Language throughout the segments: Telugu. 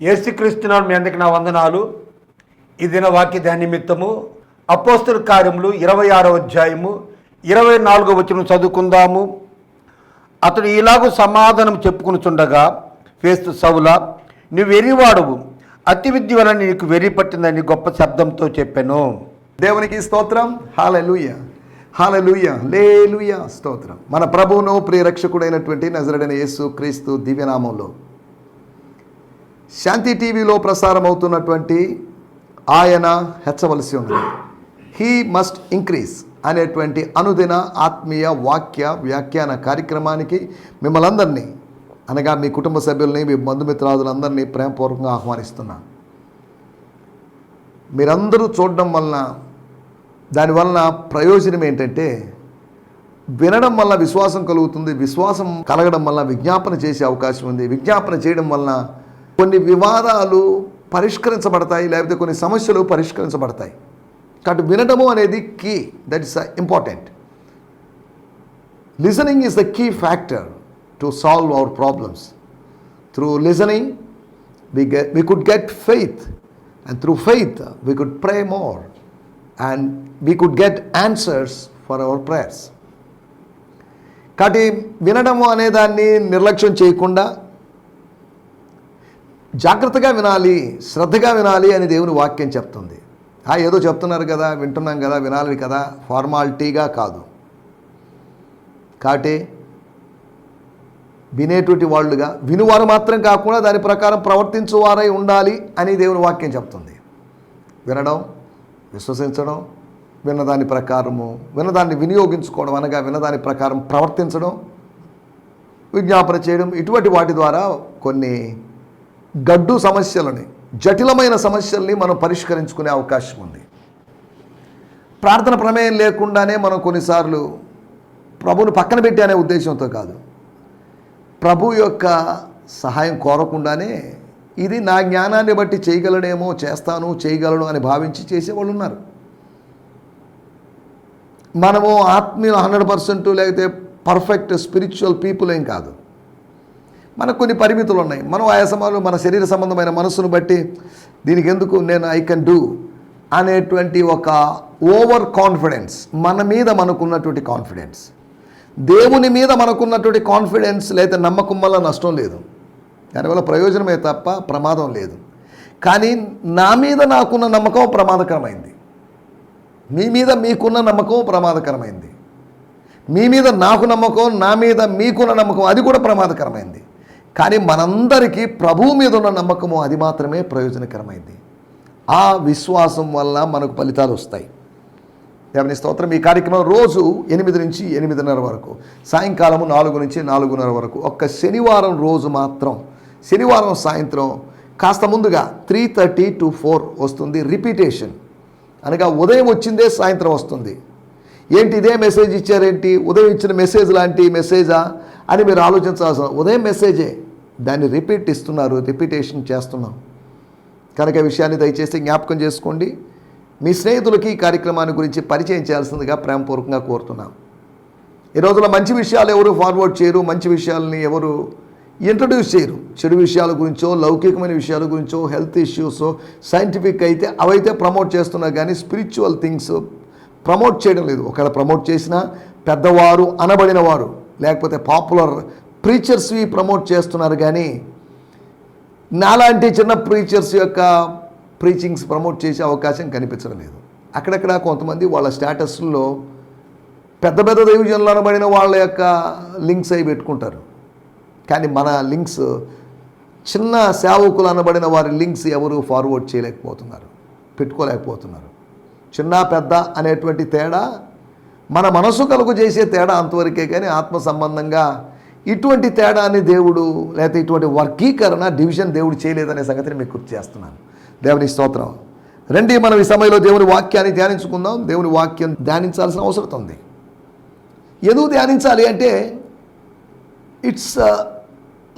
ఏసుక్రీస్తునాడు మీ అందరికి నా వందనాలు. ఈ దిన వాక్య నిమిత్తము అపోస్తుల కార్యములు ఇరవై ఆరో అధ్యాయము ఇరవై నాలుగో వచ్చిన చదువుకుందాము. అతడు ఇలాగూ సమాధానం చెప్పుకునిచుండగా ఫేస్తు సౌల నువ్వు వెర్రివాడువు అతి విద్య వలన నీకు వెరి పట్టిందని గొప్ప శబ్దంతో చెప్పాను. దేవునికి స్తోత్రం. హాలూయ హాలూయ లేలుయ స్తోత్రం. మన ప్రభువును ప్రియరక్షకుడైనటువంటి నజరడైన యేసు క్రీస్తు దివ్యనామంలో. శాంతి టీవీలో ప్రసారం అవుతున్నటువంటి ఆయన హెచ్చవలసి ఉంది. హీ మస్ట్ ఇంక్రీజ్ అనేటువంటి అనుదిన ఆత్మీయ వాక్య వ్యాఖ్యాన కార్యక్రమానికి మిమ్మల్ని అందరినీ అనగా మీ కుటుంబ సభ్యుల్ని మీ బంధుమిత్రాదులందరినీ ప్రేమపూర్వకంగా ఆహ్వానిస్తున్నాను మీరందరూ చూడడం వలన దానివలన ప్రయోజనం ఏంటంటే వినడం వల్ల విశ్వాసం కలుగుతుంది విశ్వాసం కలగడం వల్ల విజ్ఞాపన చేసే అవకాశం ఉంది. విజ్ఞాపన చేయడం వలన కొన్ని వివాదాలు పరిష్కరించబడతాయి లేకపోతే కొన్ని సమస్యలు పరిష్కరించబడతాయి. కాబట్టి వినడము అనేది key that is important listening is the key factor to solve our problems through listening we get we could get faith and through faith uh, we could pray more and we could get answers for our prayers. కాబట్టి వినడము అనే దాన్ని నిర్లక్ష్యం చేయకుండా జాగ్రత్తగా వినాలి శ్రద్ధగా వినాలి అని దేవుని వాక్యం చెప్తుంది. ఆ ఏదో చెప్తున్నారు కదా వింటున్నాం కదా వినాలి కదా ఫార్మాలిటీగా కాదు. కాబట్టి వినేటువంటి వాళ్ళుగా వినువారు మాత్రం కాకుండా దాని ప్రకారం ప్రవర్తించువారై ఉండాలి అని దేవుని వాక్యం చెప్తుంది. వినడం విశ్వసించడం విన్నదాని ప్రకారము విన్నదాన్ని వినియోగించుకోవడం అనగా విన్నదాని ప్రకారం ప్రవర్తించడం విజ్ఞాపన చేయడం ఇటువంటి వాటి ద్వారా కొన్ని గడ్డు సమస్యలని జటిలమైన సమస్యల్ని మనం పరిష్కరించుకునే అవకాశం ఉంది. ప్రార్థన ప్రమేయం లేకుండానే మనం కొన్నిసార్లు ప్రభువును పక్కన పెట్టి అనే ఉద్దేశంతో కాదు. ప్రభు యొక్క సహాయం కోరకుండానే ఇది నా జ్ఞానాన్ని బట్టి చేయగలడేమో చేస్తాను చేయగలను అని భావించి చేసేవాళ్ళు ఉన్నారు. మనము ఆత్మీయులు హండ్రెడ్ పర్సెంట్ లేకపోతే పర్ఫెక్ట్ స్పిరిచువల్ పీపుల్ ఏం కాదు. మనకు కొన్ని పరిమితులు ఉన్నాయి. మనం ఆయా సమయంలో మన శరీర సంబంధమైన మనస్సును బట్టి దీనికి ఎందుకు నేను ఐ కెన్ డూ అనేటువంటి ఒక ఓవర్ కాన్ఫిడెన్స్ మన మీద మనకున్నటువంటి కాన్ఫిడెన్స్ దేవుని మీద మనకున్నటువంటి కాన్ఫిడెన్స్ లేదా నమ్మకం వల్ల నష్టం లేదు. దానివల్ల ప్రయోజనమే తప్ప ప్రమాదం లేదు. కానీ నా మీద నాకున్న నమ్మకం ప్రమాదకరమైంది. మీ మీద మీకున్న నమ్మకం ప్రమాదకరమైంది. మీ మీద నాకు నమ్మకం నా మీద మీకున్న నమ్మకం అది కూడా ప్రమాదకరమైంది. కానీ మనందరికీ ప్రభువు మీద ఉన్న నమ్మకము అది మాత్రమే ప్రయోజనకరమైంది. ఆ విశ్వాసం వల్ల మనకు ఫలితాలు వస్తాయి. దేవుని స్తోత్రం. ఈ కార్యక్రమం రోజు ఎనిమిది నుంచి ఎనిమిదిన్నర వరకు సాయంకాలము నాలుగు నుంచి నాలుగున్నర వరకు ఒక్క శనివారం రోజు మాత్రం శనివారం సాయంత్రం కాస్త ముందుగా త్రీ థర్టీ టు ఫోర్ వస్తుంది రిపీటేషన్ అనగా ఉదయం వచ్చిందే సాయంత్రం వస్తుంది. ఏంటి ఇదే మెసేజ్ ఇచ్చారేంటి? ఉదయం ఇచ్చిన మెసేజ్ లాంటి మెసేజా అని మీరు ఆలోచించాల్సిన ఉదయం మెసేజే దాన్ని రిపీట్ ఇస్తున్నారు రిపీటేషన్ చేస్తున్నాం. కనుక విషయాన్ని దయచేసి జ్ఞాపకం చేసుకోండి. మీ స్నేహితులకి ఈ కార్యక్రమాన్ని గురించి పరిచయం చేయాల్సిందిగా ప్రేమపూర్వకంగా కోరుతున్నాం. ఈ రోజుల్లో మంచి విషయాలు ఎవరు ఫార్వర్డ్ చేయరు మంచి విషయాలని ఎవరు ఇంట్రడ్యూస్ చేయరు. చెడు విషయాల గురించో లౌకికమైన విషయాల గురించో హెల్త్ ఇష్యూస్ సైంటిఫిక్ అయితే అవైతే ప్రమోట్ చేస్తున్నా కానీ స్పిరిచువల్ థింగ్స్ ప్రమోట్ చేయడం లేదు. ఒకవేళ ప్రమోట్ చేసినా పెద్దవారు అనబడిన వారు లేకపోతే పాపులర్ ప్రీచర్స్వి ప్రమోట్ చేస్తున్నారు కానీ నాలాంటి చిన్న ప్రీచర్స్ యొక్క ప్రీచింగ్స్ ప్రమోట్ చేసే అవకాశం కనిపించడం లేదు అక్కడక్కడ కొంతమంది వాళ్ళ స్టేటస్లో పెద్ద పెద్ద దైవజనులు అనబడిన వాళ్ళ యొక్క లింక్స్ అవి పెట్టుకుంటారు. కానీ మన లింక్స్ చిన్న సేవకులు అనబడిన వారి లింక్స్ ఎవరు ఫార్వర్డ్ చేయలేకపోతున్నారు పెట్టుకోలేకపోతున్నారు. చిన్న పెద్ద అనేటువంటి తేడా మన మనసు కలుగు చేసే తేడా అంతవరకే కానీ ఆత్మ సంబంధంగా ఇటువంటి తేడాని దేవుడు లేకపోతే ఇటువంటి వర్గీకరణ డివిజన్ దేవుడు చేయలేదనే సంగతిని మీకు గుర్తు చేస్తున్నాను. దేవుని స్తోత్రం. రండి మనం ఈ సమయంలో దేవుని వాక్యాన్ని ధ్యానించుకుందాం. దేవుని వాక్యం ధ్యానించాల్సిన అవసరం ఉంది. ఎందుకు ధ్యానించాలి అంటే it's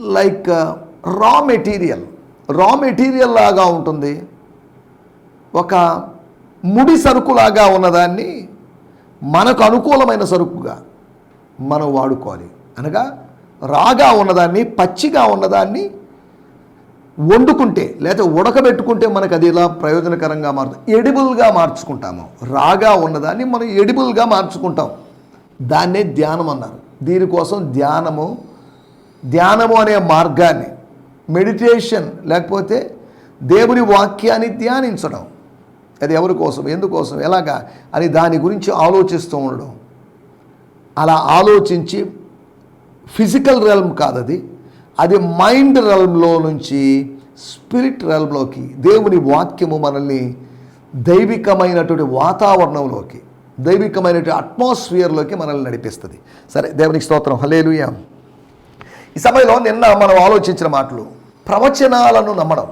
like raw material raw material లాగా ఉంటుంది. ఒక ముడి సరుకులాగా ఉన్నదాన్ని మనకు అనుకూలమైన సరుకుగా మనం వాడుకోవాలి. అనగా రాగా ఉన్నదాన్ని పచ్చిగా ఉన్నదాన్ని వండుకుంటే లేదా ఉడకబెట్టుకుంటే మనకు అది ఇలా ప్రయోజనకరంగా మారుతుంది? ఎడిబుల్గా మార్చుకుంటాము. రాగా ఉన్నదాన్ని మనం ఎడిబుల్గా మార్చుకుంటాం. దాన్నే ధ్యానం అన్నారు. దీనికోసం ధ్యానము ధ్యానము అనే మార్గాన్ని మెడిటేషన్ లేకపోతే దేవుని వాక్యాన్ని ధ్యానించడం. అది ఎవరి కోసం? ఎందుకోసం? ఎలాగా? అని దాని గురించి ఆలోచిస్తూ ఉండడం. అలా ఆలోచించి ఫిజికల్ రెల్మ్ కాదు అది అది మైండ్ రెల్మ్లో నుంచి స్పిరిట్ రెల్మ్లోకి దేవుని వాక్యము మనల్ని దైవికమైనటువంటి వాతావరణంలోకి దైవికమైనటువంటి అట్మాస్ఫియర్లోకి మనల్ని నడిపిస్తుంది. సరే దేవునికి స్తోత్రం. హలేలుయా ఈ సమయంలో నిన్న మనం ఆలోచించిన మాటలు ప్రవచనాలను నమ్మడం.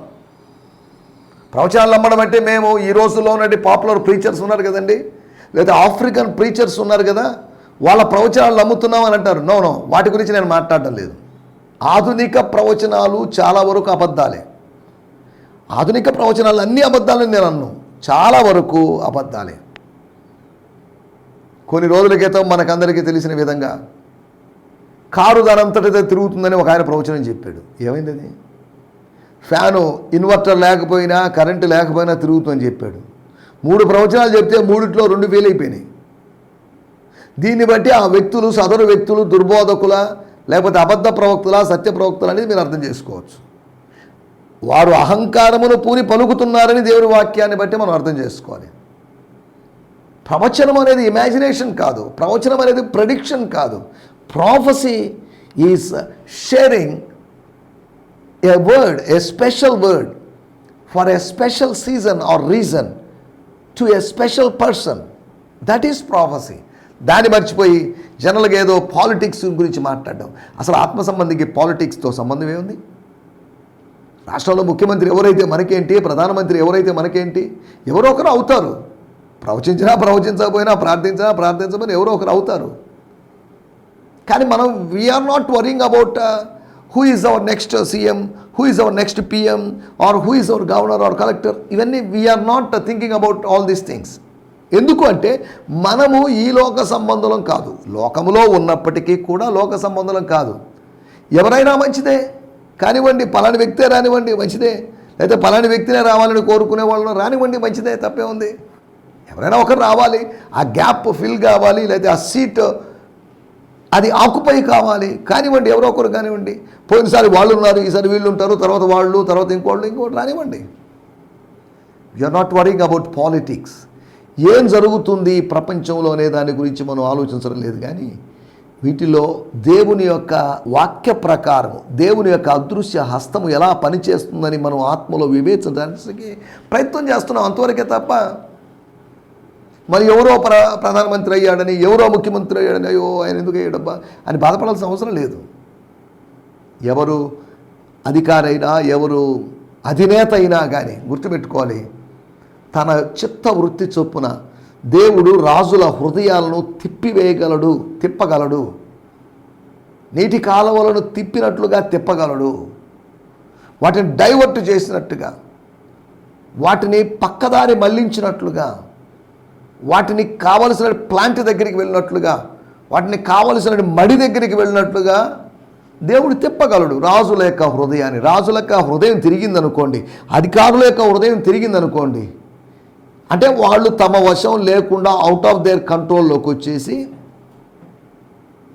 ప్రవచనాలు నమ్మడం అంటే మేము ఈ రోజుల్లో ఉన్నటువంటి పాపులర్ ప్రీచర్స్ ఉన్నారు కదండి. లేదా ఆఫ్రికన్ ప్రీచర్స్ ఉన్నారు కదా. వాళ్ళ ప్రవచనాలు నమ్ముతున్నాం అని అంటారు. నో నో వాటి గురించి నేను మాట్లాడటం లేదు. ఆధునిక ప్రవచనాలు చాలా వరకు అబద్ధాలే. ఆధునిక ప్రవచనాలు అన్ని అబద్ధాలని నేను అన్ను. చాలా వరకు అబద్ధాలే. కొన్ని రోజుల క్రితం మనకందరికీ తెలిసిన విధంగా కారు దానంతటితో తిరుగుతుందని ఒక ఆయన ప్రవచనం చెప్పాడు. ఏమైంది అది? ఫ్యాను ఇన్వర్టర్ లేకపోయినా కరెంటు లేకపోయినా తిరుగుతుందని చెప్పాడు. మూడు ప్రవచనాలు చెప్తే మూడిట్లో రెండు ఫెయిల్ అయిపోయినాయి. దీన్ని బట్టి ఆ వ్యక్తులు సదరు వ్యక్తులు దుర్బోధకుల లేకపోతే అబద్ధ ప్రవక్తుల సత్య ప్రవక్తులు అనేది మీరు అర్థం చేసుకోవచ్చు. వారు అహంకారమును పూని పలుకుతున్నారని దేవుని వాక్యాన్ని బట్టి మనం అర్థం చేసుకోవాలి. ప్రవచనం అనేది ఇమాజినేషన్ కాదు. ప్రవచనం అనేది ప్రెడిక్షన్ కాదు. Prophecy is sharing a word a special word for a special season or reason to a special person that is prophecy దాన్ని మర్చిపోయి జనరల్గా ఏదో పాలిటిక్స్ గురించి మాట్లాడడం. అసలు ఆత్మ సంబంధికి పాలిటిక్స్తో సంబంధం ఏముంది? రాష్ట్రంలో ముఖ్యమంత్రి ఎవరైతే మనకేంటి ప్రధానమంత్రి ఎవరైతే మనకేంటి ఎవరో ఒకరు అవుతారు. ప్రవచించినా ప్రవచించకపోయినా ప్రార్థించినా ప్రార్థించమని ఎవరో ఒకరు అవుతారు. కానీ మనం we are not worrying about who is our next CM who is our next PM or who is our governor or collector ఇవన్నీ we are not thinking about all these things ఎందుకు అంటే మనము ఈ లోక సంబంధం కాదు. లోకములో ఉన్నప్పటికీ కూడా లోక సంబంధం కాదు. ఎవరైనా మంచిదే. కానివ్వండి పలాని వ్యక్తే రానివ్వండి మంచిదే. లేదా పలాని వ్యక్తినే రావాలని కోరుకునే వాళ్ళు రానివ్వండి మంచిదే తప్పే ఉంది. ఎవరైనా ఒకరు రావాలి ఆ గ్యాప్ ఫిల్ కావాలి లేకపోతే ఆ సీట్ అది ఆకుపై కావాలి. కానివ్వండి ఎవరో ఒకరు కానివ్వండి. పోయినసారి వాళ్ళు ఉన్నారు ఈసారి వీళ్ళు ఉంటారు తర్వాత వాళ్ళు తర్వాత ఇంకోళ్ళు ఇంకోటి రానివ్వండి. Are not worrying about politics ఏం జరుగుతుంది ప్రపంచంలో అనే దాని గురించి మనం ఆలోచించడం లేదు కానీ వీటిలో దేవుని యొక్క వాక్య ప్రకారము దేవుని యొక్క అదృశ్య హస్తము ఎలా పనిచేస్తుందని మనం ఆత్మలో వివేచించడానికి ప్రయత్నం చేస్తున్నాం. అంతవరకే తప్ప మరి ఎవరో ప్ర ప్రధానమంత్రి అయ్యాడని ఎవరో ముఖ్యమంత్రి అయ్యాడని అయ్యో ఆయన ఎందుకు అయ్యాడబ్బా అని బాధపడాల్సిన అవసరం లేదు. ఎవరు అధికారైనా ఎవరు అధినేత అయినా కానీ గుర్తుపెట్టుకోవాలి. తన చిత్త వృత్తి చొప్పున దేవుడు రాజుల హృదయాలను తిప్పివేయగలడు తిప్పగలడు. నీటి కాలువలను తిప్పినట్లుగా తిప్పగలడు. వాటిని డైవర్ట్ చేసినట్టుగా వాటిని పక్కదారి మళ్ళించినట్లుగా వాటిని కావలసిన ప్లాంట్ దగ్గరికి వెళ్ళినట్లుగా వాటిని కావలసిన మడి దగ్గరికి వెళ్ళినట్లుగా దేవుడు తిప్పగలడు. రాజుల యొక్క హృదయాన్ని రాజుల యొక్క హృదయం తిరిగిందనుకోండి అధికారుల యొక్క హృదయం తిరిగిందనుకోండి అంటే వాళ్ళు తమ వశం లేకుండా అవుట్ ఆఫ్ దేర్ కంట్రోల్లోకి వచ్చేసి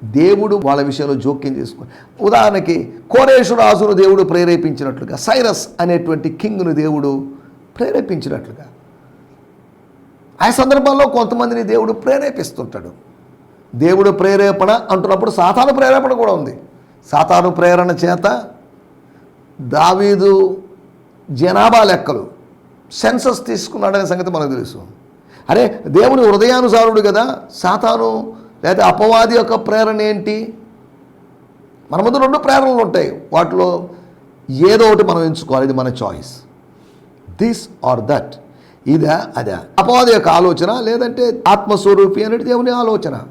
దేవుడు వాళ్ళ విషయంలో జోక్యం చేసుకుని ఉదాహరణకి కోరేశ్వర రాజును దేవుడు ప్రేరేపించినట్లుగా సైరస్ అనేటువంటి కింగ్ను దేవుడు ప్రేరేపించినట్లుగా. ఆ సందర్భంలో కొంతమందిని దేవుడు ప్రేరేపిస్తుంటాడు. దేవుడు ప్రేరేపణ అంటున్నప్పుడు సాతాను ప్రేరేపణ కూడా ఉంది. సాతాను ప్రేరణ చేత దావీదు జనాభా లెక్కలు. సెన్సస్ తీసుకున్నాడనే సంగతి మనకు తెలుసు. అరే దేవుని హృదయానుసారుడు కదా సాతాను లేదా అపవాది యొక్క ప్రేరణ ఏంటి? మన ముందు రెండు ప్రేరణలు ఉంటాయి. వాటిలో ఏదో ఒకటి మనం ఎంచుకోవాలి ఇది మన చాయిస్ దిస్ ఆర్ దట్ ఇదా అదా. అపవాది యొక్క ఆలోచన లేదంటే ఆత్మస్వరూపి అనేది దేవుని ఆలోచన.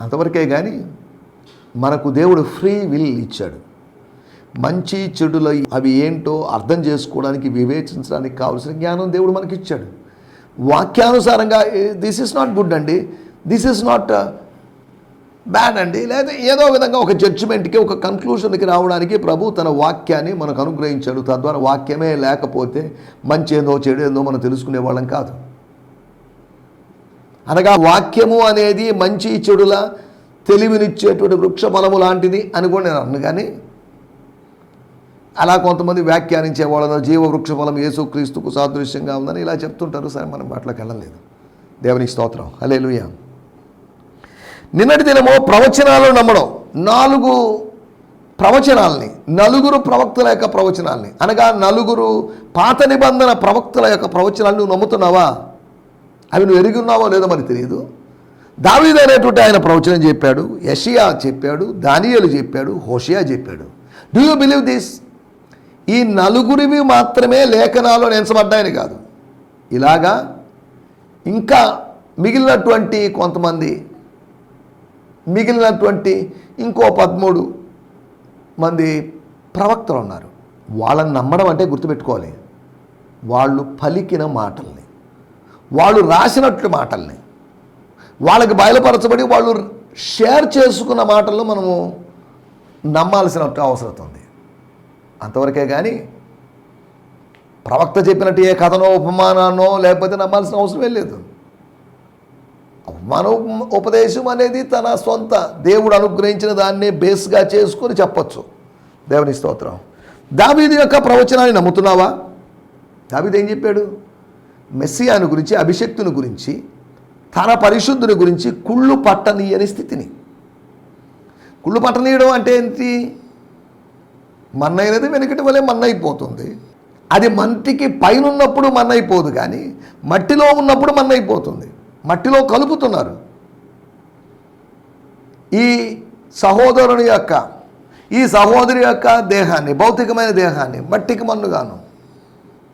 అంతవరకే కానీ మనకు దేవుడు ఫ్రీ విల్ ఇచ్చాడు. మంచి చెడుల అవి ఏంటో అర్థం చేసుకోవడానికి వివేచించడానికి కావాల్సిన జ్ఞానం దేవుడు మనకి ఇచ్చాడు వాక్యానుసారంగా దిస్ ఇస్ నాట్ గుడ్ అండి. దిస్ ఇస్ నాట్ బ్యాడ్ అండి. లేదా ఏదో విధంగా ఒక జడ్జిమెంట్కి ఒక కన్క్లూషన్కి రావడానికి ప్రభు తన వాక్యాన్ని మనకు అనుగ్రహించాడు. తద్వారా వాక్యమే లేకపోతే మంచి ఏందో చెడు ఏందో మనం తెలుసుకునే వాళ్ళం కాదు. అనగా వాక్యము అనేది మంచి చెడుల తెలివినిచ్చేటువంటి వృక్ష బలము లాంటిది అని కూడా నేను అన్ను. కానీ అలా కొంతమంది వ్యాఖ్యానించే వాళ్ళను జీవ వృక్ష ఫలం యేసుక్రీస్తుకు సాదృశ్యంగా ఉందని ఇలా చెప్తుంటారు. సరే మనం మాటలకు వెళ్ళలేదు. దేవునికి స్తోత్రం. హలే నిన్నటి దినము ప్రవచనాలు నమ్మడం నాలుగు ప్రవచనాల్ని నలుగురు ప్రవక్తల యొక్క ప్రవచనాల్ని అనగా నలుగురు పాత నిబంధన ప్రవక్తల యొక్క ప్రవచనాలు నువ్వు నమ్ముతున్నావా? అవి నువ్వు ఎరిగి ఉన్నావో లేదో మరి తెలియదు. దావీదు అనేటువంటి ఆయన ప్రవచనం చెప్పాడు యషియా చెప్పాడు దానియేలు చెప్పాడు హోషియా చెప్పాడు. డూ యూ బిలీవ్ దిస్ ఈ నలుగురివి మాత్రమే లేఖనాలు నేర్చబడ్డాయని కాదు. ఇలాగా ఇంకా మిగిలినటువంటి కొంతమంది మిగిలినటువంటి ఇంకో పదమూడు మంది ప్రవక్తలు ఉన్నారు వాళ్ళని నమ్మడం అంటే గుర్తుపెట్టుకోవాలి. వాళ్ళు పలికిన మాటల్ని వాళ్ళు రాసినట్లు మాటల్ని వాళ్ళకి బయలుపరచబడి వాళ్ళు షేర్ చేసుకున్న మాటలను మనము నమ్మాల్సినట్టు అవసరం ఉంది. అంతవరకే కానీ ప్రవక్త చెప్పినట్టు ఏ కథనో ఉపమానానో లేకపోతే నమ్మాల్సిన అవసరమే లేదు. మన ఉపదేశం అనేది తన సొంత దేవుడు అనుగ్రహించిన దాన్నే బేస్గా చేసుకొని చెప్పచ్చు. దేవుని స్తోత్రం. దావీదు యొక్క ప్రవచనాన్ని నమ్ముతున్నావా? దావీదు ఏం చెప్పాడు? మెస్సియాను గురించి అభిషక్తుని గురించి తన పరిశుద్ధుని గురించి కుళ్ళు పట్టనీయని స్థితిని. కుళ్ళు పట్టనీయడం అంటే ఏంటి? మన్నైనది వెనుకటి వలె మన్నైపోతుంది. అది మంటికి పైన ఉన్నప్పుడు మన్నైపోదు కానీ మట్టిలో ఉన్నప్పుడు మన్నైపోతుంది. మట్టిలో కలుపుతున్నారు. ఈ సహోదరుని యొక్క ఈ సహోదరి యొక్క దేహాన్ని భౌతికమైన దేహాన్ని మట్టికి మన్నుగాను.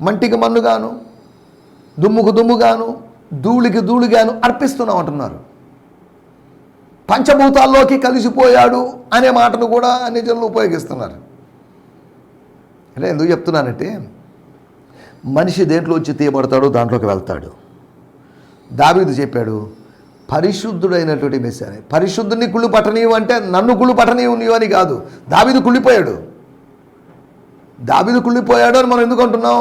మంటికి మన్నుగాను దుమ్ముకు దుమ్ముగాను ధూళికి ధూళిగాను అర్పిస్తున్నాం అంటున్నారు పంచభూతాల్లోకి కలిసిపోయాడు అనే మాటను కూడా అన్ని జనులు ఉపయోగిస్తున్నారు. అంటే ఎందుకు చెప్తున్నానంటే మనిషి దేంట్లో వచ్చి తీయబడతాడో దాంట్లోకి వెళ్తాడు. దావీదు చెప్పాడు పరిశుద్ధుడైనటువంటి మెస్సాని పరిశుద్ధుని కుళ్ళు పట్టనీయం అంటే నన్ను కుళ్ళు పట్టనీయం నీవు అని కాదు దావీదు కుళ్ళిపోయాడు. దావీదు కుళ్ళిపోయాడు అని మనం ఎందుకు అంటున్నాం?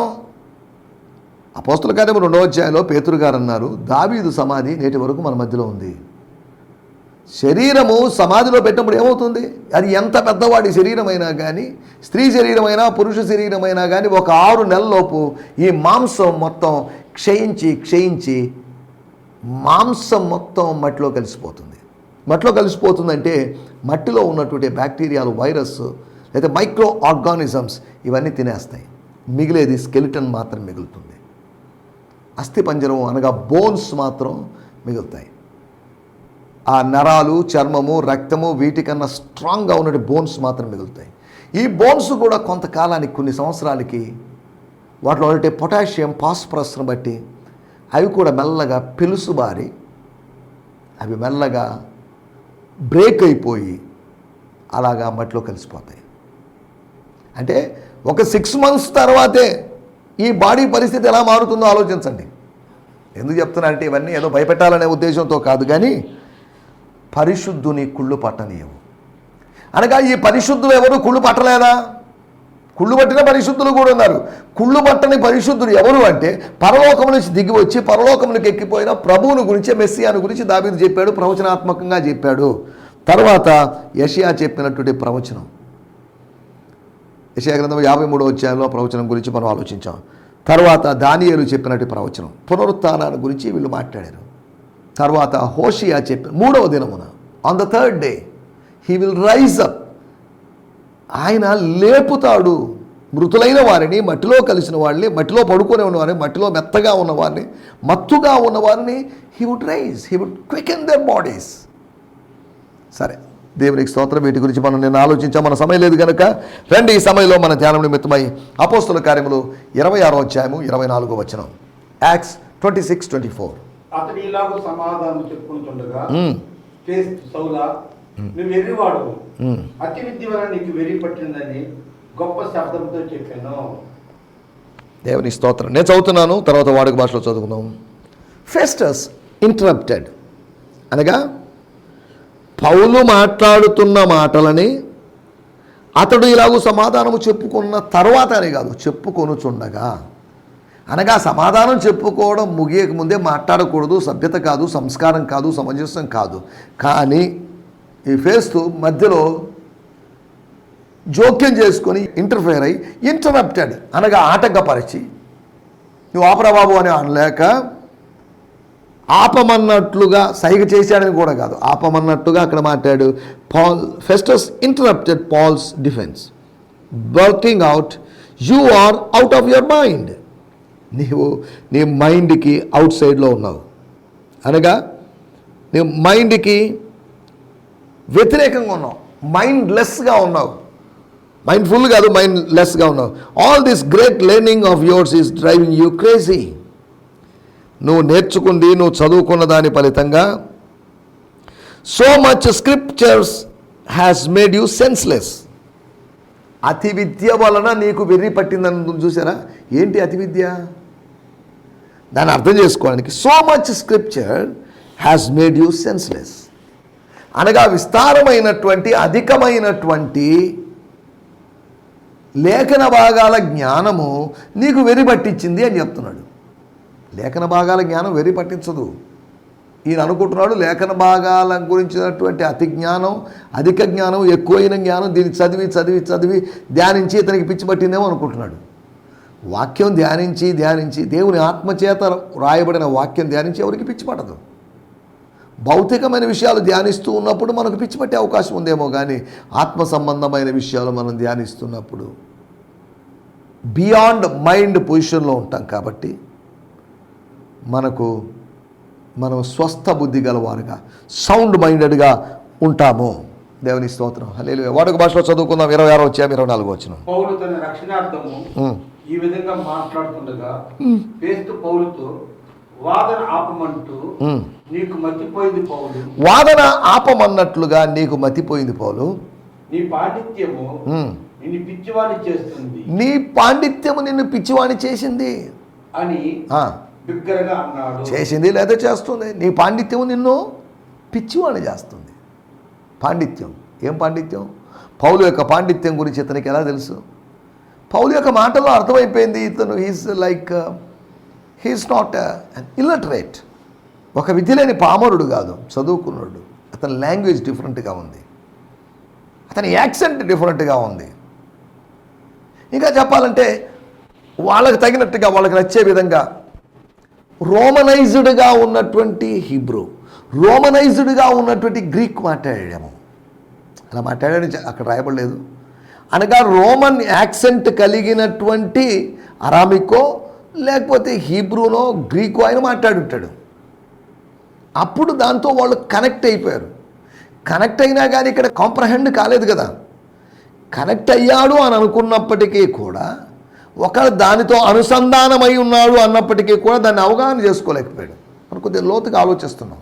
అపోస్తుల కార్యము రెండవ అధ్యాయంలో పేతురు గారు అన్నారు దావీదు సమాధి నేటి వరకు మన మధ్యలో ఉంది. శరీరము సమాధిలో పెట్టినప్పుడు ఏమవుతుంది? అది ఎంత పెద్దవాడి శరీరమైనా కానీ స్త్రీ శరీరమైనా పురుష శరీరమైనా కానీ ఒక ఆరు నెలలోపు ఈ మాంసం మొత్తం క్షయించి క్షయించి మాంసం మొత్తం మట్టిలో కలిసిపోతుంది. మట్టిలో కలిసిపోతుందంటే మట్టిలో ఉన్నటువంటి బ్యాక్టీరియాలు వైరస్ లేదా మైక్రో ఆర్గానిజమ్స్ ఇవన్నీ తినేస్తాయి. మిగిలేది స్కెలిటన్ మాత్రం మిగులుతుంది. అస్థిపంజరం అనగా బోన్స్ మాత్రం మిగులుతాయి. ఆ నరాలు చర్మము రక్తము వీటికన్నా స్ట్రాంగ్గా ఉన్న బోన్స్ మాత్రం మిగులుతాయి. ఈ బోన్స్ కూడా కొంతకాలానికి కొన్ని సంవత్సరాలకి వాటిలో ఉండే పొటాషియం పాస్పరస్ను బట్టి అవి కూడా మెల్లగా పిలుసుబారి అవి మెల్లగా బ్రేక్ అయిపోయి అలాగా మట్టిలో కలిసిపోతాయి. అంటే ఒక సిక్స్ మంత్స్ తర్వాతే ఈ బాడీ పరిస్థితి ఎలా మారుతుందో ఆలోచించండి. ఎందుకు చెప్తున్నానంటే ఇవన్నీ ఏదో భయపెట్టాలనే ఉద్దేశంతో కాదు కానీ పరిశుద్ధుని కుళ్ళు పట్టనీయవు. అనగా ఈ పరిశుద్ధులు ఎవరు? కుళ్ళు పట్టలేదా? కుళ్ళు పట్టిన పరిశుద్ధులు కూడా ఉన్నారు. కుళ్ళు పట్టని పరిశుద్ధులు ఎవరు అంటే పరలోకం నుంచి దిగి వచ్చి పరలోకములకు ఎక్కిపోయిన ప్రభువుని గురించి మెస్సియాను గురించి దాబీదు చెప్పాడు ప్రవచనాత్మకంగా చెప్పాడు. తర్వాత యషియా చెప్పినటువంటి ప్రవచనం. యషియా గ్రంథం యాభై మూడో అధ్యాయంలో ప్రవచనం గురించి మనం ఆలోచించాం. తర్వాత దానియేలు చెప్పినట్టు ప్రవచనం. పునరుత్థానాన్ని గురించి వీళ్ళు మాట్లాడారు. తర్వాత హోషియా చెప్పి మూడవ దినమున on the third day he will rise up ఆయన లేపుతాడు. మృతులైన వారిని మట్టిలో కలిసిన వారిని మట్టిలో పడుకొని ఉన్నవారిని మట్టిలో మెత్తగా ఉన్నవారిని మత్తుగా ఉన్నవారిని he would rise he would quicken their bodies సరే దేవునికి స్తోత్రం. వీటి గురించి మనం నేను ఆలోచించాం. మన సమయం లేదు కనుక రండి ఈ సమయంలో మన ధ్యానం నిమిత్తమై అపోస్తుల కార్యములు ఇరవై ఆరో అధ్యాయము ఇరవై నాలుగో వచనం. Acts twenty six twenty four అతడు ఇలాగ సమాధానం చెప్పుకుంటుండగా సౌలా నువ్వు వెర్రివాడు అతి విద్య వలన నీకు వెర్రి పట్టిందని గొప్ప శబ్దంతో చెప్పాను. దేవుని స్తోత్రం. నేను చదువుతున్నాను తర్వాత వాడుక భాషలో చదువుకుందాం. Festus interrupted. అనగా పౌలు మాట్లాడుతున్న మాటలని అతడు ఇలాగూ సమాధానము చెప్పుకున్న తర్వాత అని కాదు చెప్పుకొనుచుండగా. అనగా సమాధానం చెప్పుకోవడం ముగియక ముందే మాట్లాడకూడదు. సభ్యత కాదు సంస్కారం కాదు సమంజసం కాదు. కానీ ఈ ఫేస్తూ మధ్యలో జోక్యం చేసుకొని ఇంటర్ఫేర్ అయ్యి ఇంటరప్టెడ్ అనగా ఆటంకపరిచి నువ్వు ఆపరా బాబు అని అనలేక ఆపమన్నట్లుగా సైగ చేశాడని కూడా కాదు. ఆపమన్నట్టుగా అక్కడ మాట్లాడు Paul Festus interrupted Paul's defence. Barking out you are out of your mind. నీవు నీ మైండ్కి అవుట్ సైడ్లో ఉన్నావు. అనగా నీ మైండ్కి వ్యతిరేకంగా ఉన్నావు. మైండ్ లెస్గా ఉన్నావు. మైండ్ ఫుల్ కాదు మైండ్ లెస్గా ఉన్నావు. All this great learning of yours is driving you crazy నువ్వు నేర్చుకుంది నువ్వు చదువుకున్న దాని ఫలితంగా so much scriptures has made you senseless అతి విద్య వలన నీకు వెర్రి పట్టిందని చూసారా? ఏంటి అతి విద్య దాన్ని అర్థం చేసుకోవడానికి so much scripture has made you senseless అనగా విస్తారమైనటువంటి అధికమైనటువంటి లేఖన భాగాల జ్ఞానము నీకు వెరి పట్టించింది అని చెప్తున్నాడు. లేఖన భాగాల జ్ఞానం వెరి పట్టించదు. ఈయన అనుకుంటున్నాడు లేఖన భాగాల గురించినటువంటి అతి జ్ఞానం అధిక జ్ఞానం ఎక్కువైన జ్ఞానం దీన్ని చదివి చదివి చదివి ధ్యానించి ఇతనికి పిచ్చి పట్టిందేమో అనుకుంటున్నాడు. వాక్యం ధ్యానించి ధ్యానించి దేవుని ఆత్మచేత రాయబడిన వాక్యం ధ్యానించి ఎవరికి పిచ్చి పడదు. భౌతికమైన విషయాలు ధ్యానిస్తూ ఉన్నప్పుడు మనకు పిచ్చి పట్టే అవకాశం ఉందేమో కానీ ఆత్మ సంబంధమైన విషయాలు మనం ధ్యానిస్తున్నప్పుడు బియాండ్ మైండ్ పొజిషన్లో ఉంటాం కాబట్టి మనకు మనం స్వస్థ బుద్ధి గలవారుగా సౌండ్ మైండెడ్గా ఉంటాము. దేవుని స్తోత్రం. వాడుక భాషలో చదువుకుందాం. ఇరవై ఆరో వచ్చాము ఇరవై నాలుగు వచ్చిన ఈ విధంగా మాట్లాడుతుండగా పేస్తు పౌలుతో వాదన ఆపమంటూ నీకు మర్చిపోయింది పౌలు. వాదన ఆపమన్నట్లుగా నీకు మతిపోయింది పోలు. నీ పాండిత్యము. నిన్ను పిచ్చివాణి చేస్తుంది. నీ పాండిత్యము నిన్ను పిచ్చివాణి చేసింది. అని బిగ్గరగా అన్నాడు. చేసింది లేదా చేస్తుంది? నీ పాండిత్యము నిన్ను పిచ్చివాణి చేస్తుంది. పాండిత్యం. ఏం పాండిత్యం? పౌలు యొక్క పాండిత్యం గురించి ఇతనికి ఎలా తెలుసు? పౌలు యొక్క మాటల్లో అర్థమైపోయింది ఇతను he's like he's not an illiterate ఒక విద్య లేని పామరుడు కాదు చదువుకున్నాడు. అతని లాంగ్వేజ్ డిఫరెంట్గా ఉంది. అతని యాక్సెంట్ డిఫరెంట్గా ఉంది. ఇంకా చెప్పాలంటే వాళ్ళకి తగినట్టుగా వాళ్ళకి నచ్చే విధంగా రోమనైజ్డ్గా ఉన్నటువంటి హిబ్రూ రోమనైజ్డ్గా ఉన్నటువంటి గ్రీక్ మాట్లాడాము. అలా మాట్లాడాడు అక్కడ రాయబడలేదు. అనగా రోమన్ యాక్సెంట్ కలిగినటువంటి అరామికో లేకపోతే హీబ్రూనో గ్రీకో ఆయన మాట్లాడుంటాడు. అప్పుడు దాంతో వాళ్ళు కనెక్ట్ అయిపోయారు. కనెక్ట్ అయినా కానీ ఇక్కడ కాంప్రహెండ్ కాలేదు కదా. కనెక్ట్ అయ్యాడు అని అనుకున్నప్పటికీ కూడా ఒకరు దానితో అనుసంధానమై ఉన్నాడు అన్నప్పటికీ కూడా దాన్ని అవగాహన చేసుకోలేకపోయాడు. మనం కొద్దిగా లోతుగా ఆలోచిస్తున్నాం.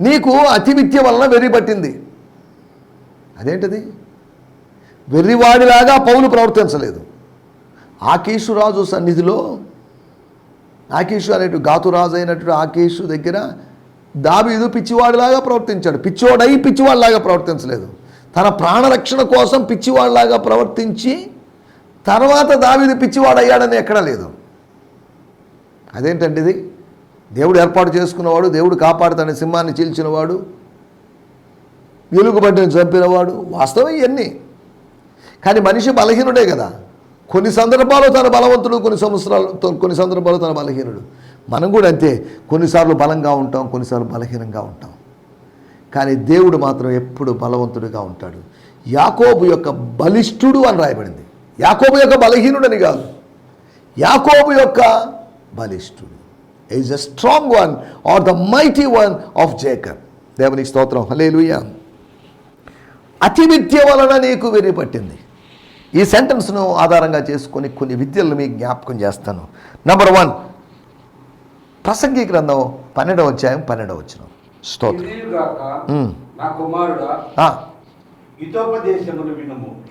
నీకు అతి విద్య వలన వెర్రి పట్టింది అదేంటిది? వెర్రివాడిలాగా పౌలు ప్రవర్తించలేదు. ఆకీషు రాజు సన్నిధిలో ఆకీషు అనేటు గాతురాజు అయినటువంటి ఆకీషు దగ్గర దాబీదు పిచ్చివాడిలాగా ప్రవర్తించాడు. పిచ్చివాడై పిచ్చివాడిలాగా ప్రవర్తించలేదు. తన ప్రాణరక్షణ కోసం పిచ్చివాడిలాగా ప్రవర్తించి తర్వాత దావీదు పిచ్చివాడయ్యాడని ఎక్కడా లేదు. అదేంటండి ఇది దేవుడు ఏర్పాటు చేసుకున్నవాడు దేవుడు కాపాడుతాడు సింహాన్ని చీల్చినవాడు వెలుగుబడ్డని చంపినవాడు వాస్తవం ఇవన్నీ. కానీ మనిషి బలహీనుడే కదా. కొన్ని సందర్భాల్లో తన బలవంతుడు కొన్ని సంవత్సరాలు కొన్ని సందర్భాల్లో తన బలహీనుడు. మనం కూడా అంతే. కొన్నిసార్లు బలంగా ఉంటాం కొన్నిసార్లు బలహీనంగా ఉంటాం. కానీ దేవుడు మాత్రం ఎప్పుడు బలవంతుడిగా ఉంటాడు. యాకోబు యొక్క బలిష్ఠుడు అని రాయబడింది. యాకోబు యొక్క బలహీనుడని కాదు. యాకోబు యొక్క బలిష్ఠుడు. Is a strong one or the mighty one of Jacob దేవునికి స్తోత్రం. హల్లెలూయా అతి విద్య వలన నీకు వెర్రి పట్టింది. ఈ సెంటెన్స్ను ఆధారంగా చేసుకొని కొన్ని విద్యలను మీకు జ్ఞాపకం చేస్తాను. నెంబర్ వన్ ప్రసంగి గ్రంథం పన్నెండవ అధ్యాయం పన్నెండవ వచ్చిన స్తోత్రం.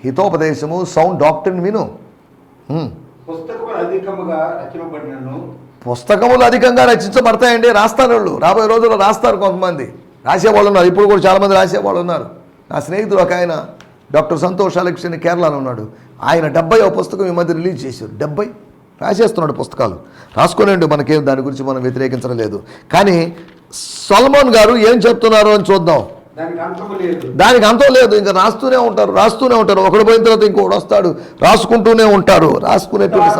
హితోపదేశము సౌండ్ డాక్టర్ని విను. పుస్తకములు అధికంగా రచించబడతాయండి రాస్తారు వాళ్ళు రాబోయే రోజుల్లో రాస్తారు కొంతమంది. రాసేవాళ్ళు ఉన్నారు. ఇప్పుడు కూడా చాలామంది రాసేవాళ్ళు ఉన్నారు. నా స్నేహితుడు ఒక ఆయన డాక్టర్ సంతోష్ అలెక్స్ అని కేరళలో ఉన్నాడు. ఆయన డెబ్బై పుస్తకం ఈ మధ్య రిలీజ్ చేశారు. డెబ్బై? రాసేస్తున్నాడు పుస్తకాలు. రాసుకోలేండి మనకేం దాని గురించి మనం వ్యతిరేకించడం లేదు. కానీ సల్మాన్ గారు ఏం చెప్తున్నారు అని చూద్దాం. దానికి అంతం లేదు. ఇంకా రాస్తూనే ఉంటారు రాస్తూనే ఉంటారు. ఒకడు పోయిన తర్వాత ఇంకొకడు వస్తాడు. రాసుకుంటూనే ఉంటారు. రాసుకునేటువంటి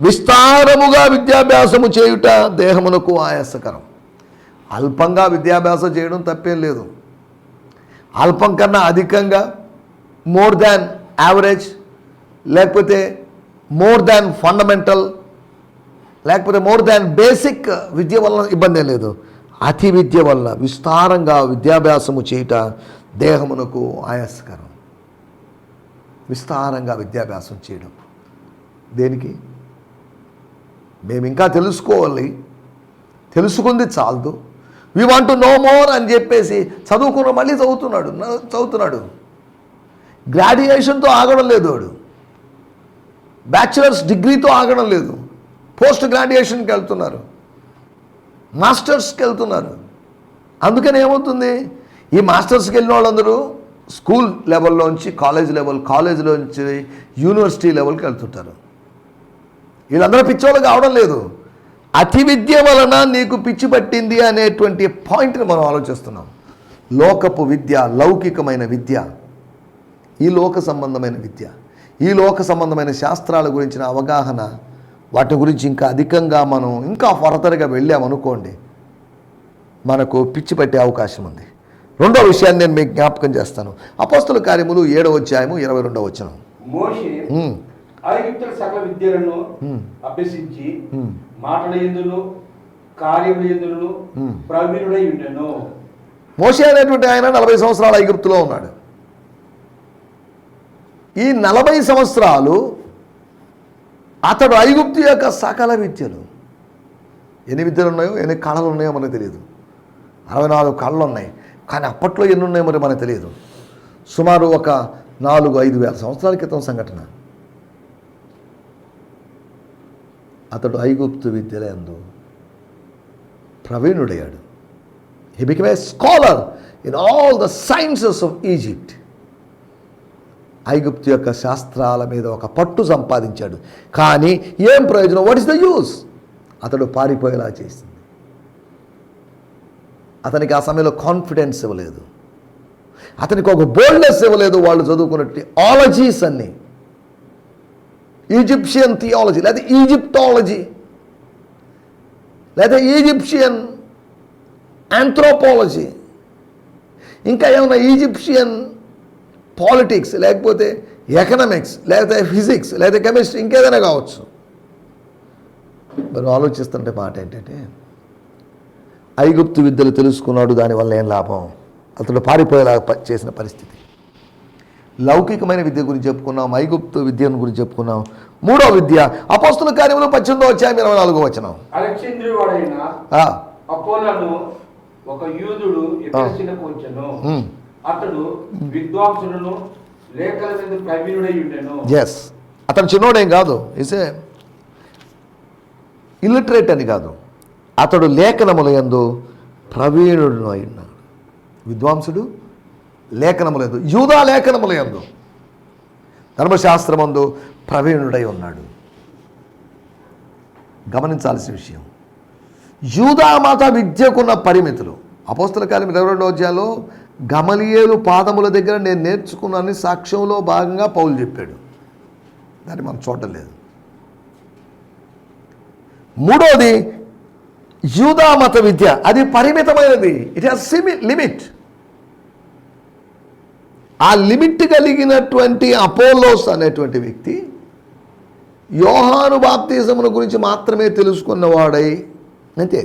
విస్తారముగా విద్యాభ్యాసము చేయుట దేహమునకు ఆయాసకరం. అల్పంగా విద్యాభ్యాసం చేయడం తప్పేం లేదు. అల్పం కన్నా అధికంగా మోర్ దాన్ యావరేజ్ లేకపోతే మోర్ దాన్ ఫండమెంటల్ లేకపోతే మోర్ దాన్ బేసిక్ విద్య వలన ఇబ్బంది ఏం లేదు. అతి విద్య వల్ల విస్తారంగా విద్యాభ్యాసము చేయుట దేహమునకు ఆయాసకరం. విస్తారంగా విద్యాభ్యాసం చేయడం. దేనికి? మేము ఇంకా తెలుసుకోవాలి. తెలుసుకుంది చాలదు. వి వాంట్ నో మోర్ అని చెప్పేసి చదువుకున్న మళ్ళీ చదువుతున్నాడు. చదువుతున్నాడు. గ్రాడ్యుయేషన్తో ఆగడం లేదు వాడు. బ్యాచిలర్స్ డిగ్రీతో ఆగడం లేదు. పోస్ట్ గ్రాడ్యుయేషన్కి వెళ్తున్నారు. మాస్టర్స్కి వెళ్తున్నారు అందుకని ఏమవుతుంది? ఈ మాస్టర్స్కి వెళ్ళిన వాళ్ళందరూ స్కూల్ లెవెల్లోంచి కాలేజ్ లెవెల్ కాలేజ్లోంచి యూనివర్సిటీ లెవెల్కి వెళ్తుంటారు. వీళ్ళందరూ పిచ్చోళ్ళు కావడం లేదు. అతి విద్య వలన నీకు పిచ్చి పట్టింది అనేటువంటి పాయింట్ని మనం ఆలోచిస్తున్నాం. లోకపు విద్య లౌకికమైన విద్య ఈ లోక సంబంధమైన విద్య ఈ లోక సంబంధమైన శాస్త్రాల గురించిన అవగాహన వాటి గురించి ఇంకా అధికంగా మనం ఇంకా ఫర్దర్గా వెళ్ళామనుకోండి మనకు పిచ్చి పట్టే అవకాశం ఉంది. రెండో విషయాన్ని నేను మీకు జ్ఞాపకం చేస్తాను. అపోస్తుల కార్యములు ఏడవ అధ్యాయము ఇరవై రెండవ ఐగుప్తుల సకల విద్యలను అభ్యసించి మాటల కార్యముల ఎందును ప్రవీణుడై ఉండెను. మోషే అనేటువంటి ఆయన నలభై సంవత్సరాల ఐగుప్తులో ఉన్నాడు. ఈ నలభై సంవత్సరాలు అతడు ఐగుప్తు యొక్క సకల విద్యలు. ఎన్ని విద్యలు ఉన్నాయో ఎన్ని కళలు ఉన్నాయో మనకు తెలియదు. అరవై నాలుగు కళ్ళు ఉన్నాయి. కానీ అప్పట్లో ఎన్ని ఉన్నాయో మరి మనకు తెలియదు. సుమారు ఒక నాలుగు ఐదు వేల సంవత్సరాల క్రితం సంఘటన. అతడు ఐగుప్తు విద్యలందు ప్రవీణుడయ్యాడు. He become a scholar in all the sciences of Egypt ఐగుప్తు యొక్క శాస్త్రాల మీద ఒక పట్టు సంపాదించాడు. కానీ ఏం ప్రయోజనం? వాట్ ఇస్ ద యూస్ అతడు పారిపోయేలా చేసింది. అతనికి ఆ సమయంలో కాన్ఫిడెన్స్ ఇవ్వలేదు. అతనికి ఒక బోల్డ్నెస్ ఇవ్వలేదు. వాళ్ళు చదువుకున్నట్టు ఆలజీస్ అన్నీ. ఈజిప్షియన్ థియాలజీ లేదా ఈజిప్టాలజీ లేదా ఈజిప్షియన్ ఆంథ్రోపాలజీ ఇంకా ఏమైనా ఈజిప్షియన్ పాలిటిక్స్ లేకపోతే ఎకనామిక్స్ లేకపోతే ఫిజిక్స్ లేదా కెమిస్ట్రీ ఇంకేదైనా కావచ్చు. మరి ఆలోచిస్తుంటే మాట ఏంటంటే ఐగుప్తు విద్యలు తెలుసుకున్నాడు దానివల్ల ఏం లాభం? అతడు పారిపోయేలా ప- చేసిన పరిస్థితి. లౌకికమైన విద్య గురించి చెప్పుకున్నాం ఐగుప్తు విద్యను గురించి చెప్పుకున్నాం. మూడో విద్య అపోస్తుల కార్యములు పద్దెనిమిదో వచ్చాయి ఇరవై నాలుగో వచనం. ఒక యూదుడు వచ్చెను ఉమ్. అతడు విద్వాంసులను లేఖల మీద ప్రవీణుడై ఉండెను. ఎస్ అతను చిన్నోడేం కాదు. ఇసే ఇల్లిటరేట్ అని కాదు. అతడు లేఖనముల యందు ప్రవీణుడు అయి ఉన్నాడు విద్వాంసుడు లేఖనములందు యూదా లేఖనములందు ధర్మశాస్త్రమందు ప్రవీణుడై ఉన్నాడు. గమనించాల్సిన విషయం. యూదా మత విద్యకున్న పరిమితులు. అపోస్తల కాలం ఇరవై రెండో అధ్యాయంలో గమలియేలు పాదముల దగ్గర నేను నేర్చుకున్నానని సాక్ష్యంలో భాగంగా పౌలు చెప్పాడు. దాన్ని మనం చూడలేదు మూడోది యూదా మత విద్య. అది పరిమితమైనది. ఇట్ హాస్ సిమి లిమిట్ ఆ లిమిట్ కలిగినటువంటి అపోలోస్ అనేటువంటి వ్యక్తి యోహాను బాప్తిజముల గురించి మాత్రమే తెలుసుకున్నవాడై అంతే.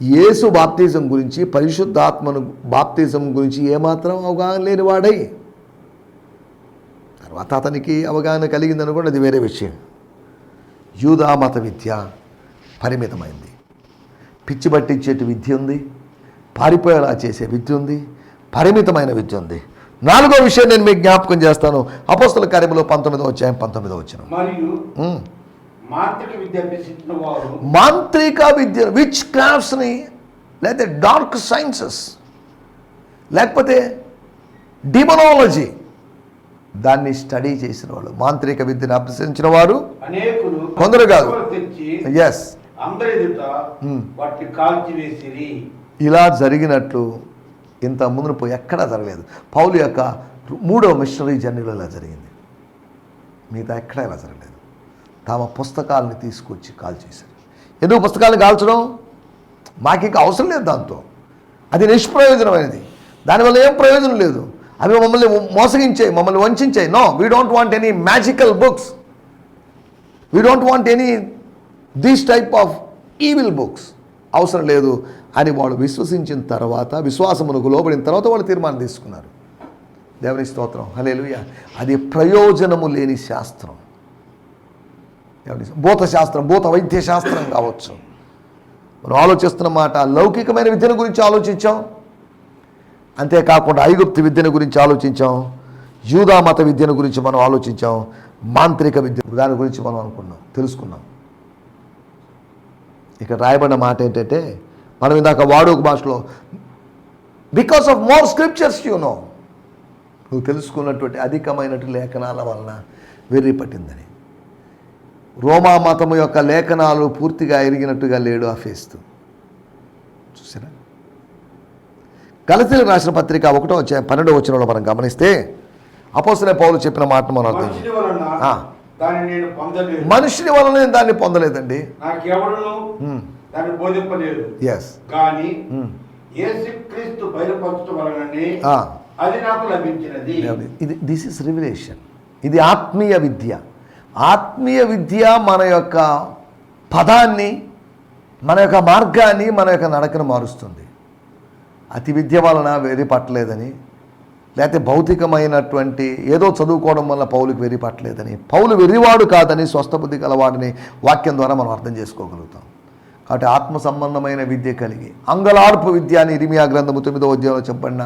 యేసు బాప్తిజం గురించి పరిశుద్ధాత్మను బాప్తిజం గురించి ఏమాత్రం అవగాహన లేనివాడై తర్వాత అతనికి అవగాహన కలిగింది అనుకోండి అది వేరే విషయం. యూదా మత విద్య పరిమితమైంది. పిచ్చి పట్టించేటి విద్య ఉంది పారిపోయేలా చేసే విద్య ఉంది పరిమితమైన విద్య ఉంది. నాలుగో విషయం నేను మీకు జ్ఞాపకం చేస్తాను. అపోస్తల కార్యములో పంతొమ్మిదో వచ్చాయం పంతొమ్మిదో వచ్చిన మాంత్రిక విద్య విచ్ క్రాఫ్ట్స్ని లేకపోతే డార్క్ సైన్సెస్ లేకపోతే డిమనాలజీ దాన్ని స్టడీ చేసిన వాళ్ళు. మాంత్రిక విద్యను అభ్యసించిన వారు కొందరు కాదు. ఎస్ ఇలా జరిగినట్లు ఇంత ముందున పోయి ఎక్కడా జరగలేదు. పౌలు యొక్క మూడవ మిషనరీ జర్నీలో ఇలా జరిగింది. మిగతా ఎక్కడా ఇలా జరగలేదు. తమ పుస్తకాలని తీసుకొచ్చి కాల్ చేశారు. ఎందుకు పుస్తకాలను కాల్చడం? మాకు ఇంకా అవసరం లేదు దాంతో. అది నిష్ప్రయోజనమైనది. దానివల్ల ఏం ప్రయోజనం లేదు. అవి మమ్మల్ని మోసగించాయి మమ్మల్ని వంచాయి no we don't want any magical books we don't want any these type of evil books అవసరం లేదు. అని వాళ్ళు విశ్వసించిన తర్వాత విశ్వాసమునకు లోబడిన తర్వాత వాళ్ళు తీర్మానం తీసుకున్నారు. దేవుని స్తోత్రం. హలేలుయ అది ప్రయోజనము లేని శాస్త్రం. దేవుని భూత శాస్త్రం భూత వైద్య శాస్త్రం కావచ్చు. మనం ఆలోచిస్తున్న మాట లౌకికమైన విద్యను గురించి ఆలోచించాం. అంతేకాకుండా ఐగుప్తి విద్యను గురించి ఆలోచించాం. యూదా మత విద్యను గురించి మనం ఆలోచించాం. మాంత్రిక విద్య దాని గురించి మనం అనుకున్నాం తెలుసుకున్నాం. ఇక్కడ రాయబడిన మాట ఏంటంటే మనం ఇందాక వాడుక భాషలో because of more scriptures you know నువ్వు తెలుసుకున్నటువంటి అధికమైనటువంటి లేఖనాల వలన వెర్రి పట్టిందని. రోమా మతము యొక్క లేఖనాలు పూర్తిగా ఎరిగినట్టుగా లేడు ఆ ఫేస్తూ చూసారా? గలతీలకు రాసిన పత్రిక ఒకటో వచ్చే పన్నెండో వచ్చినలో మనం గమనిస్తే అపోసలే పౌలు చెప్పిన మాటను మనం అర్థం మనుషుని. వలన నేను దాన్ని పొందలేదండి. దాన్ని బోధింపలేదు. కానీ యేసుక్రీస్తు బయలుపరచడం వలననే అది నాకు లభించినది. ఇది దిస్ ఇస్ రివిలేషన్ ఇది ఆత్మీయ విద్య. ఆత్మీయ విద్య మన యొక్క పదాన్ని మన యొక్క మార్గాన్ని మన యొక్క నడకను మారుస్తుంది. అతి విద్య వలన వెర్రి పట్టలేదని లేకపోతే భౌతికమైనటువంటి ఏదో చదువుకోవడం వల్ల పౌలుకి వెర్రి పట్టలేదని పౌలు వెర్రివాడు కాదని స్వస్థబుద్ధి గలవాడిని వాక్యం ద్వారా మనం అర్థం చేసుకోగలుగుతాం. కాబట్టి ఆత్మ సంబంధమైన విద్య కలిగి అంగలార్పు విద్య అని ఇరిమియా గ్రంథము తొమ్మిదో ఉద్యోగంలో చెప్పండిన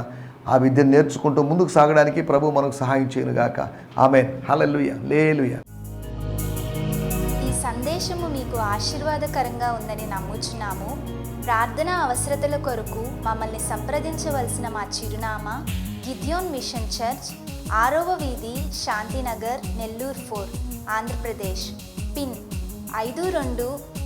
ఆ విద్యను నేర్చుకుంటూ ముందుకు సాగడానికి ప్రభు మనకు సహాయం చేయనుగాక. ఆమె హలలుయ లేలుయ. ఈ సందేశము మీకు ఆశీర్వాదకరంగా ఉందని నమ్ముచున్నాము. ప్రార్థన అవసరతల కొరకు మమ్మల్ని సంప్రదించవలసిన మా చిరునామా గిద్యోన్ మిషన్ చర్చ్ ఆరవ వీధి శాంతినగర్ నెల్లూరు ఫోర్ ఆంధ్రప్రదేశ్. పిన్ ఐదు రెండు